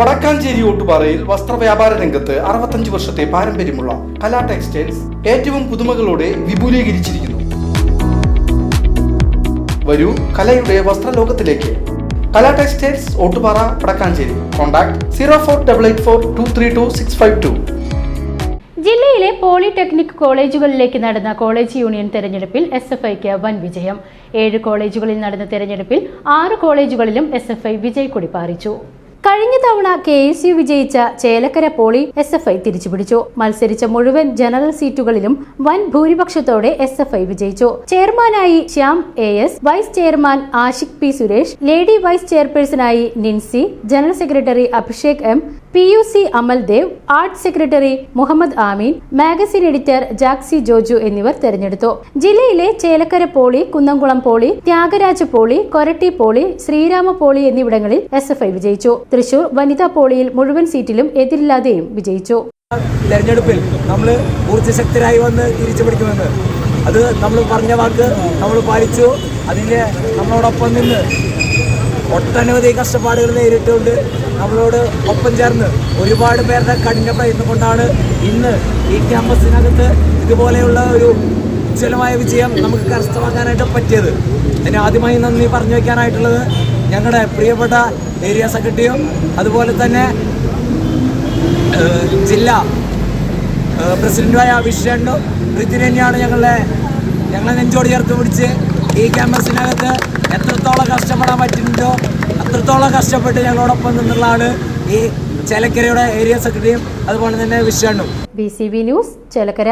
വടക്കാഞ്ചേരി ഓട്ടുപാറയിൽ വസ്ത്രവ്യാപാര രംഗത്ത് അറുപത്തഞ്ച് വർഷത്തെ പാരമ്പര്യമുള്ള കലാ ടെക്സ്റ്റൈൽസ് ഏറ്റവും പുതുമകളോടെ വിപുലീകരിച്ചിരിക്കുന്നു. വരൂ കലയുടെ വസ്ത്രലോകത്തിലേക്ക്. Kala textiles Ottupara Vadakkanchery. Contact zero four double eight four two three two six five two. ജില്ലയിലെ പോളിടെക്നിക് കോളേജുകളിലേക്ക് നടന്ന കോളേജ് യൂണിയൻ തെരഞ്ഞെടുപ്പിൽ എസ് എഫ് ഐക്ക് വൻ വിജയം. ഏഴ് കോളേജുകളിൽ നടന്ന തെരഞ്ഞെടുപ്പിൽ ആറ് കോളേജുകളിലും എസ് എഫ് ഐ വിജയക്കൊടി പാറിച്ചു. കഴിഞ്ഞ തവണ കെ എസ് യു വിജയിച്ച Chelakkara poly S F I തിരിച്ചുപിടിച്ചു. മത്സരിച്ച മുഴുവൻ ജനറൽ സീറ്റുകളിലും വൻ ഭൂരിപക്ഷത്തോടെ എസ് എഫ് ഐ വിജയിച്ചു. ചെയർമാനായി Shyam A S vice chairman Ashiq P Suresh lady vice ചെയർപേഴ്സണായി Nincy general secretary Abhishek M P U C Amaldev art secretary Muhammad Ameen magazine editor Jaxy Joju എന്നിവർ തെരഞ്ഞെടുത്തു. ജില്ലയിലെ Chelakkara poly Kunnamkulam poly Thyagaraja poly Koratty poly Sreerama poly എന്നിവിടങ്ങളിൽ S F I വിജയിച്ചു. തൃശൂർ വനിതാ പോളിയിൽ മുഴുവൻ സീറ്റിലും എതിരില്ലാതെയും വിജയിച്ചു. തെരഞ്ഞെടുപ്പിൽ നമ്മൾ ഊർജശക്തരായി വന്ന് തിരിച്ചു അത് നമ്മൾ പറഞ്ഞ വാക്ക് നമ്മൾ പാലിച്ചു. അതിന്റെ നമ്മളോടൊപ്പം നിന്ന് ഒട്ടനവധി കഷ്ടപ്പാടുകൾ നേരിട്ടുകൊണ്ട് നമ്മളോട് ഒപ്പം ചേർന്ന് ഒരുപാട് പേരുടെ കഠിന പ്രയത്നം കൊണ്ടാണ് ഇന്ന് ഈ ക്യാമ്പസിനകത്ത് ഇതുപോലെയുള്ള ഒരു ഉജ്ജ്വലമായ വിജയം നമുക്ക് കരസ്ഥമാക്കാനായിട്ട് പറ്റിയത്. അതിന് ആദ്യമായി നന്ദി പറഞ്ഞു വയ്ക്കാനായിട്ടുള്ളത് ഞങ്ങളുടെ പ്രിയപ്പെട്ട ഏരിയ സെക്രട്ടറിയും അതുപോലെ തന്നെ ജില്ലാ പ്രസിഡന്റുമായ അഭിഷേണ്ടും പ്രീതി തന്നെയാണ് ഞങ്ങളെ ഞങ്ങളെ നെഞ്ചോട് ചേർത്ത് പിടിച്ച് ഈ ക്യാമ്പസിനകത്ത് കഷ്ടപ്പെടാൻ പറ്റുന്നുണ്ടോ? അത്രത്തോളം കഷ്ടപ്പെട്ട് ഞങ്ങളോടൊപ്പം നിന്നുള്ളതാണ് ഈ ചേലക്കരയുടെ ഏരിയ സെക്രട്ടറിയും അതുപോലെ തന്നെ വിശ്വണ്ണും. B C B news Chelakkara.